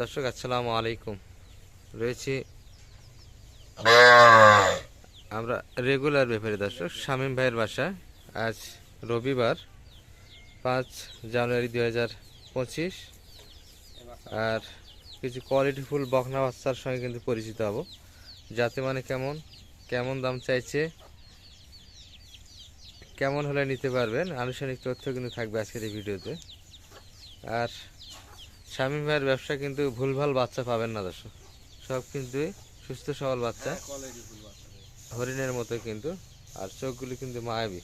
দর্শক, আসসালামু আলাইকুম। রয়েছি আমরা রেগুলার ব্যাপারে দর্শক, শামীম ভাইয়ের বাসা আজ রবিবার পাঁচ জানুয়ারি দুই হাজার পঁচিশ। আর কিছু কোয়ালিটিফুল বকনা বাচ্চার সঙ্গে কিন্তু পরিচিত হব। যাতে মানে কেমন কেমন দাম চাইছে, কেমন হলে নিতে পারবেন, আনুষ্ঠানিক তথ্য কিন্তু থাকবে আজকের এই ভিডিওতে। আর শামীম ভাইয়ের ব্যবসা কিন্তু ভুলভাল বাচ্চা পাবেন না দর্শক। সব কিন্তু সুস্থ সবল বাচ্চা। হরিণের মতো কিন্তু। আর চোখগুলি কিন্তু মায়াবী।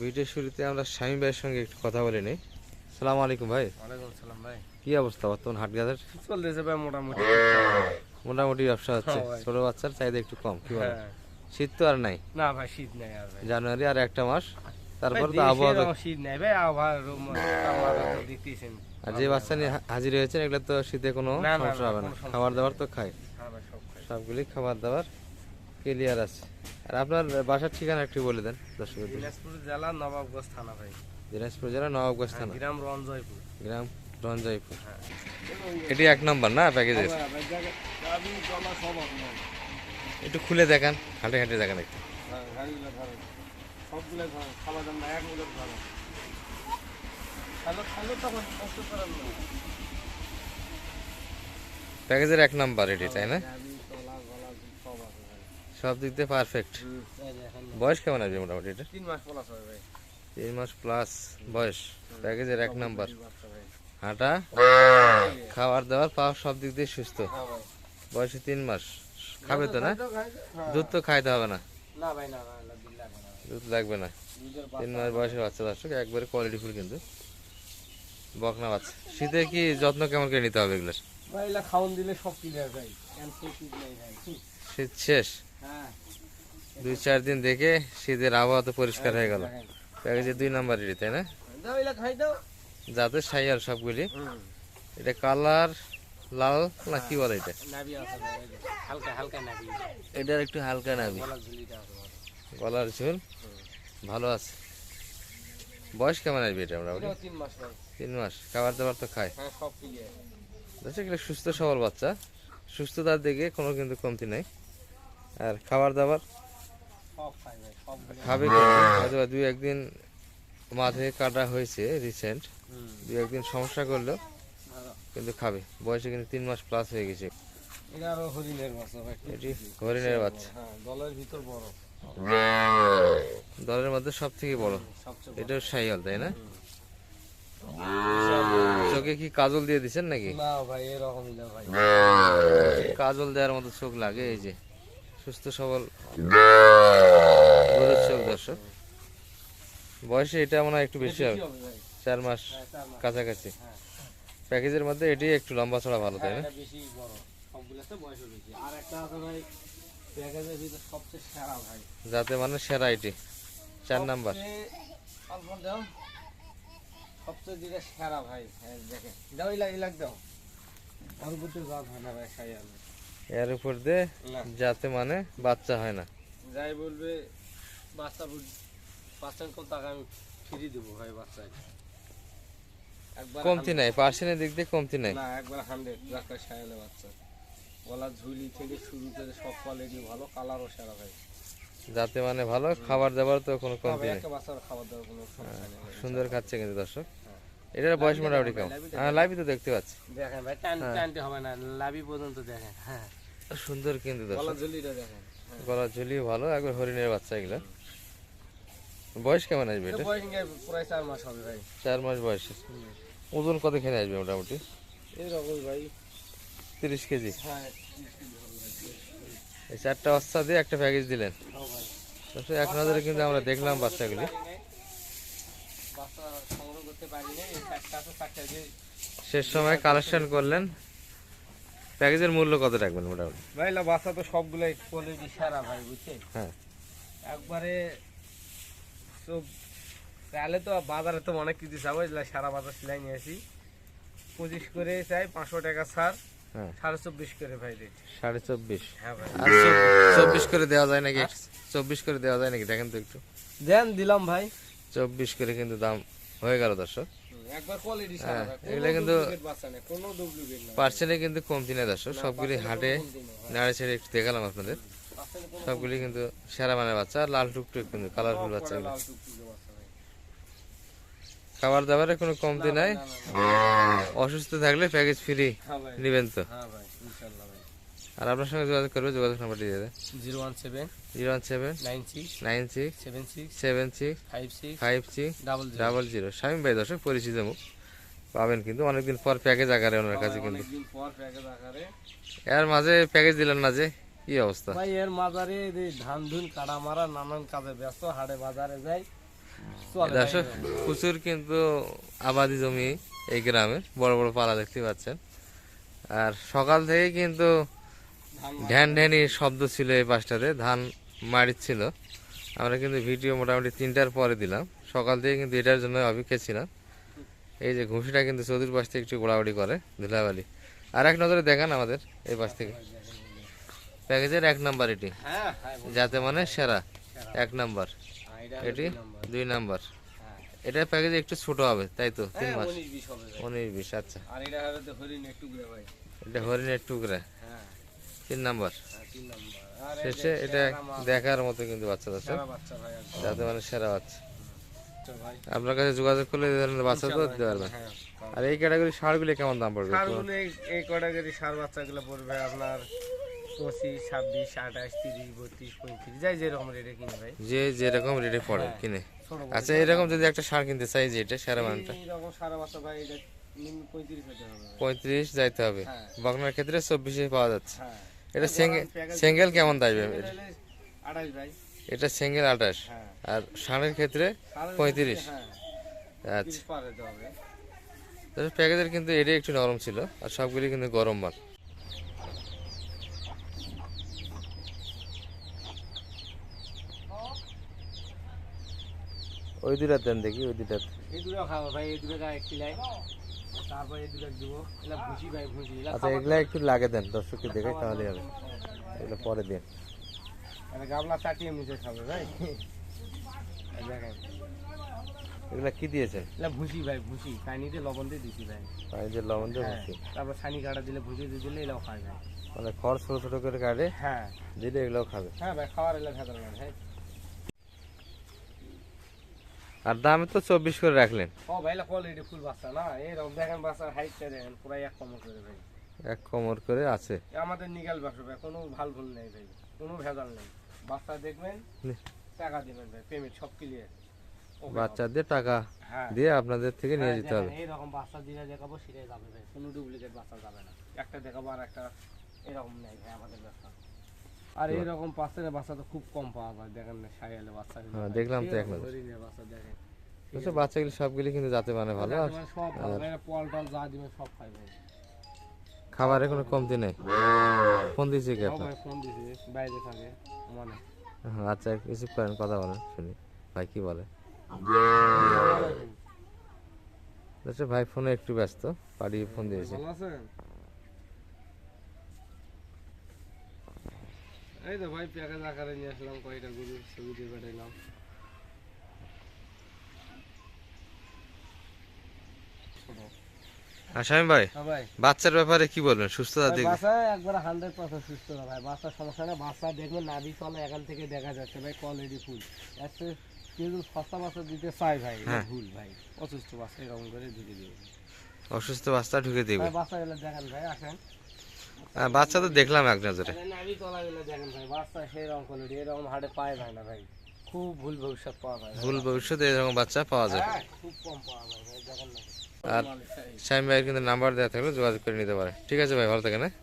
ভিডিওর শুরুতে আমরা স্বামী ভাইয়ের সঙ্গে একটু কথা বলে নিই। সালাম আলাইকুম ভাই। সালাম ভাই। কি অবস্থা বর্তমান হাট গাছের চলতেছে ভাই মোটামুটি। মোটামুটি ব্যবসা হচ্ছে। হ্যাঁ ছোট বাচ্চার চাহিদা একটু কম কি বলে হ্যাঁ। শীত তো আর নাই? না ভাই শীত নাই আর জানুয়ারি আর একটা মাস। তারপর তো আবহাওয়া শীত নাই ভাই দেখতেছেন আর যে বাচ্চা নিয়ে হাজির হয়েছেন এগুলো তো শীতে কোনো সমস্যা হবে না। খাবার দাবার তো খায়। হ্যাঁ। সবগুলি খাবার দাবার ক্লিয়ার আছে। আর আপনার বাসার ঠিকানা একটু বলে দেন দর্শকদের। দিনাজপুর জেলা নবাবগঞ্জ থানা ভাই। দিনাজপুর জেলা নবাবগঞ্জ হ্যাঁ, থানা। গ্রাম রঞ্জয়পুর। গ্রাম রঞ্জয়পুর। হ্যাঁ। এটি এক নম্বর না প্যাকেজের। একটু খুলে দেখান হাঁটে হাঁটে দেখান একটু। হ্যাঁ। সবগুলো খাওয়া দাওয়া না, এক মিনিট ধরেন। খালো- খালো তখন কষ্ট করার না। প্যাকেজের এক নাম্বার এটি তাই না? সব আছে দিক দিয়ে পারফেক্ট বয়স কেমন আসবে মোটামুটি এটা? তিন মাস প্লাস হবে ভাই। তিন মাস প্লাস বয়স। প্যাকেজের এক নাম্বার। হাঁটা খাবার দাবার পাওয়া সব দিক দিয়ে সুস্থ। হ্যাঁ বয়সে তিন মাস। খাবে তো না? হ্যাঁ। দুধ তো খাইতে হবে না। না ভাই না, দুধ লাগবে না। তিন মাস বয়সের বাচ্চা দর্শক একবারে কোয়ালিটি ফুল কিন্তু। বকনা বাচ্চা। শীতে কি যত্ন কেমন করে নিতে হবে এগুলো খাওন দিলে সব ক্লিয়ার ভাই? শীত শেষ। হ্যাঁ। দুই চার দিন দেখে শীতের আবহাওয়া তো পরিষ্কার হয়ে গেল। প্যাকেজে দুই নাম্বার এটি তাই না? যাতে সাইয়ার সবগুলি। এটা কালার লাল না কি বলে এটা? নাভি আছে ভাই, এই যে, হালকা হালকা নাভি। এটার একটু হালকা নাবি গলার ঝুল ভালো আছে। বয়স কেমন আসবে এটা আমরা তিন মাস খাবার দাবার তো খায়। হ্যাঁ দেখছে এগুলো সুস্থ সবল বাচ্চা। সুস্থতার দিকে কোনো কিন্তু কমতি নাই। আর খাবার দাবার? খাবে হয়তো দুই একদিন মাঝে কাটা হয়েছে রিসেন্ট দুই একদিন সমস্যা করল কিন্তু খাবে। বয়সে কিন্তু তিন মাস প্লাস হয়ে গেছে। এটা আরও হরিণের বাচ্চা এটি হরিণের বাচ্চা। হ্যাঁ দলের ভিতর বড় দলের মধ্যে সব থেকে বড়। এটাও সাইয়াল তাই না? চোখে কি কাজল দিয়ে দিচ্ছেন নাকি? না ভাই এরকমই না ভাই। কাজল দেওয়ার মতো চোখ লাগে এই যে। সুস্থ সবল। চোখ দর্শক। বয়সে এটা মনে হয় একটু বেশি হবে। চার মাস হ্যাঁ। কাছাকাছি। হ্যাঁ। প্যাকেজের মধ্যে এটি একটু লম্বা ছড়া ভালো তাই হ্যাঁ, না প্যাকেজের ভিতর সবচেয়ে সেরা ভাই। যাতে মানে সেরা এটি চার নাম্বার। অল্প দাও সবচেয়ে যেটা সেরা ভাই হ্যাঁ দেখে দাও ইলাক ইলাক দাও। জাত হয় না ভাই খাই এর উপর দিয়ে যাতে মানে বাচ্চা হয় না। যাই বলবে বাচ্চা পার্সেন্ট কম টাকা আমি ফ্রি দেবো ভাই একবার কমতি নাই পার্সেন্টের দিক দিয়ে কমতি নাই। না একবার হান্ড্রেড রাখা সায়ালে বাচ্চা। গলার ঝুলি থেকে শুরু করে সব কোয়ালিটি ভালো কালারও সেরা ভাই। যাতে মানে ভালো খাবার দাবার তো কোনো কমতি নেই। খাবার দাবার কোনো সমস্যা নেই ভাই। সুন্দর খাচ্ছে কিন্তু দর্শক। হ্যাঁ। এটার বয়স মোটামুটি লাইভে হ্যাঁ লাইভই তো দেখতে পাচ্ছি। দেখেন ভাই টান হ্যাঁ। টানতে হবে না লাভি পর্যন্ত দেখেন হ্যাঁ। সুন্দর কিন্তু দর্শক। গলার ঝুলিটা দেখেন হ্যাঁ। ঝুলিও ভালো একবার হরিণের বাচ্চা এগুলো। বয়স কেমন আসবে এটা বয়স প্রায় চার মাস হবে ভাই। চার মাস বয়সে। ওজন আসবে মোটামুটি? এইরকম ভাই তিরিশ কেজি? হ্যাঁ এই চারটা বাচ্চা দিয়ে একটা প্যাকেজ দিলেন। হ্যাঁ ভাই দর্শক এক নজরে কিন্তু আমরা দেখলাম বাচ্চাগুলি। শেষ সময় কালেকশন করলেন। প্যাকেজের মূল্য কত রাখবেন মোটামুটি? ভাই না বাচ্চা তো সবগুলাই কোয়ালিটি সেরা ভাই বুঝছেন হ্যাঁ। একবারে সব তাহলে তো বাজারে তো অনেক কিছু চাবো সারা বাজার সিলাই নিয়ে আসি। পঁচিশ করে চাই পাঁচশো টাকা ছাড়। সাড়ে চব্বিশ করে ভাই সাড়ে চব্বিশ। হ্যাঁ চব্বিশ করে দেওয়া যায় নাকি? চব্বিশ করে দেওয়া যায় নাকি? দেখেন তো একটু। দেন দিলাম ভাই। চব্বিশ করে কিন্তু দাম হয়ে গেল দর্শক। একবার হ্যাঁ, সারা ভাই। এগুলা কোনো কিন্তু- না। পার্সেন্টে কিন্তু কমতি নেই দর্শক। সবগুলি হাটে নাড়ে ছেড়ে একটু দেখালাম আপনাদের। সবগুলি কিন্তু সেরা মানের বাচ্চা। লাল টুকটুক কিন্তু কালারফুল বাচ্চা পরে লাল টুকটুকে বাচ্চা ভাই খাবার দাবারে কোনো কমতি নাই। অসুস্থ থাকলে প্যাকেজ ফ্রি নেবেন তো? হ্যাঁ আর আপনার সঙ্গে যোগাযোগ করবে যোগাযোগ নাম্বারটি দিয়ে দেয় zero one seven zero one seven nine six nine six seven six seven six five six five six double double zero. Shamim ভাই দর্শক পরিচিত মুখ। পাবেন কিন্তু অনেকদিন পর প্যাকেজ আকারে ওনার কাছে কিন্তু। এর মাঝে প্যাকেজ দিলেন না যে কি অবস্থা? ভাই এর যে ধান ধুন কাটা মারা নানান কাজে ব্যস্ত হাটে বাজারে ভাই দর্শক প্রচুর কিন্তু আবাদি জমি এই গ্রামে বড় বড় পালা দেখতে পাচ্ছেন। আর সকাল থেকে কিন্তু ঢ্যান ঢ্যানি শব্দ ছিল এই পাশটাতে ধান মারিচ্ছিল আমরা কিন্তু ভিডিও মোটামুটি তিনটার পরে দিলাম। সকাল থেকে কিন্তু এটার জন্য অপেক্ষা ছিলাম। এই যে ঘুষিটা কিন্তু চৌধুরী পাশ থেকে একটু গোড়াগড়ি করে ধুলাবালি। আর এক নজরে দেখান আমাদের এই পাশ থেকে। প্যাকেজের এক নাম্বার এটি। হ্যাঁ হ্যাঁ। যাতে মানে সেরা। এক নাম্বার। এটা দুই নাম্বার। হ্যাঁ। এটা প্যাকেজ একটু ছোট হবে তাই তো? তিন হ্যাঁ, মাস। উনিশ বিশ আচ্ছা। আর এটা ভাই। হরিণের টুকরা। হ্যাঁ। তিন নাম্বার। শেষে এটা দেখার মতো কিন্তু বাচ্চা একদম। যাতে মানে সেরা বাচ্চা। আপনার কাছে যোগাযোগ করলে এই ধরনের বাচ্চা তো দিতে পারবেন আর এই ক্যাটাগরি সারগুলি কেমন দাম পড়বে? এই ক্যাটাগরি সার বাচ্চাগুলো পড়বে আপনার পঁচিশ ছাব্বিশ আঠাশ তিরিশ বত্রিশ পঁয়ত্রিশ যাই যেরকম রেটে কিনে ভাই। যে যেরকম রেটে পড়ে হ্যাঁ। কিনে। আচ্ছা এরকম যদি একটা সার কিনতে চাই যে এটা সেরা মানটা? এইরকম সারা বাচ্চা ভাই এটা পঁয়ত্রিশ যাইতে হবে। হ্যাঁ। বকনার ক্ষেত্রে চব্বিশে পাওয়া যাচ্ছে। হ্যাঁ। এটা সিঙ্গেল সিঙ্গেল কেমন দাইবে এটা আঠাশ ভাই। এটা সিঙ্গেল আঠাশ। আর ষাঁড়ের ক্ষেত্রে পঁয়ত্রিশ। আচ্ছা। প্যাকেজের কিন্তু এটাই একটু নরম ছিল আর সবগুলি কিন্তু গরম মাল। ওই দুটা দেন দেখি ওই দুটা এই দুটো খাব ভাই এই দুটো একটি লাই। তারপর এই দুটো দিব। এগুলা ভুসি ভাই ভুসি। আচ্ছা এগুলা একটু লাগে দেন দর্শককে দেখে তাহলে হবে। এগুলো পরে দিন। মানে গাবলা চাটিয়ে মিশে খাবে ভাই। দেখেন। এগুলা কি দিয়েছেন? এগুলা ভুসি ভাই ভুসি। কানিতে লবণ দিয়ে দিছি ভাই। পানিতে লবণ দিয়ে হ্যাঁ। তারপর ছানি কাটা দিলে ভুসি দিয়ে দিলে এলাও খায় ভাই। মানে খড় ছোট ছোট করে কাটে হ্যাঁ। দিলে এগুলোও খাবে। হ্যাঁ ভাই খাওয়ার এলে ভেতর ভাই। আর দামে তো চব্বিশ করে রাখলেন। ও কোয়ালিটি ফুল বাচ্চা না? এরকম দেখেন বাচ্চার হাইটটা দেখেন এক কমর করে ভাই। এক কোমর করে আছে। আমাদের নিগাল ব্যবসা ভাই কোনো ভালো ভুল নেই ভাই কোনো ভেজাল নেই। বাচ্চা দেখবেন টাকা দিবেন ভাই পেমেন্ট সব ক্লিয়ার বাচ্চাদের টাকা হ্যাঁ। দিয়ে আপনাদের থেকে নিয়ে যেতে হবে। এইরকম বাচ্চা দিলে দেখাবো সেটাই যাবে ভাই কোনো ডুপ্লিকেট বাচ্চা যাবে না। একটা দেখাবো আর একটা এরকম নেই ভাই আমাদের ব্যবসা আর এইরকম পার্সেন্টের বাচ্চা তো খুব কম পাওয়া যায় দেখেন না সাইয়ালে বাচ্চা হ্যাঁ, দেখলাম তো এক নজর। বাচ্চা দেখেন। আচ্ছা বাচ্চাগুলি সবগুলি কিন্তু যাতে মানে ভালো। আর মানে সব ভালো ভাই পল টল যা দিবেন সব খাবারে কোনো কমতি নেই? ফোন দিয়েছি কি আপনার? ফোন দিছে বাইরে থাকে মানে। হ্যাঁ, আচ্ছা রিসিভ করেন কথা বলেন শুনি। ভাই কি বলে? আচ্ছা ভাই ফোনে একটু ব্যস্ত বাড়ি ফোন দিয়েছে। ভালো আছেন? এই তো ভাই প্যাকেজ আকারে নিয়ে আসলাম কয়টা গরু ছবি দিয়ে পাঠাইলাম। আসামি ভাই হ্যাঁ বাচ্চার ব্যাপারে কি বলবেন? সুস্থতা ভাই, বাচ্চা একবারে হান্ড্রেড পার্সেন্ট সুস্থ ভাই বাচ্চার সমস্যা না বাচ্চা দেখবেন নাভি চলে এখান থেকে দেখা যাচ্ছে। ভাই কোয়ালিটি ফুল একটা কেউ সস্তা বাচ্চা দিতে ভাই হ্যাঁ। ভুল ভাই। অসুস্থ বাচ্চা এরকম করে ঢুকে দিবে। অসুস্থ বাচ্চা ঢুকে দেবে। বাচ্চা গেলে দেখেন ভাই আসেন। হ্যাঁ, বাচ্চা তো দেখলাম এক নজরে। নাভি তলা গেলে দেখেন ভাই বাচ্চা সেরকম কোয়ালিটি এরকম হাড়ে পায় ভাই না ভাই। খুব ভুল ভবিষ্যৎ পাওয়া যায়। ভুল ভবিষ্যতে এরকম বাচ্চা পাওয়া যায়। হ্যাঁ, খুব কম পাওয়া যায় ভাই দেখেন না। আর স্বামী ভাইয়ের কিন্তু নাম্বার দেওয়া থাকলে যোগাযোগ করে নিতে পারে। ঠিক আছে ভাই ভালো থাকেন হ্যাঁ?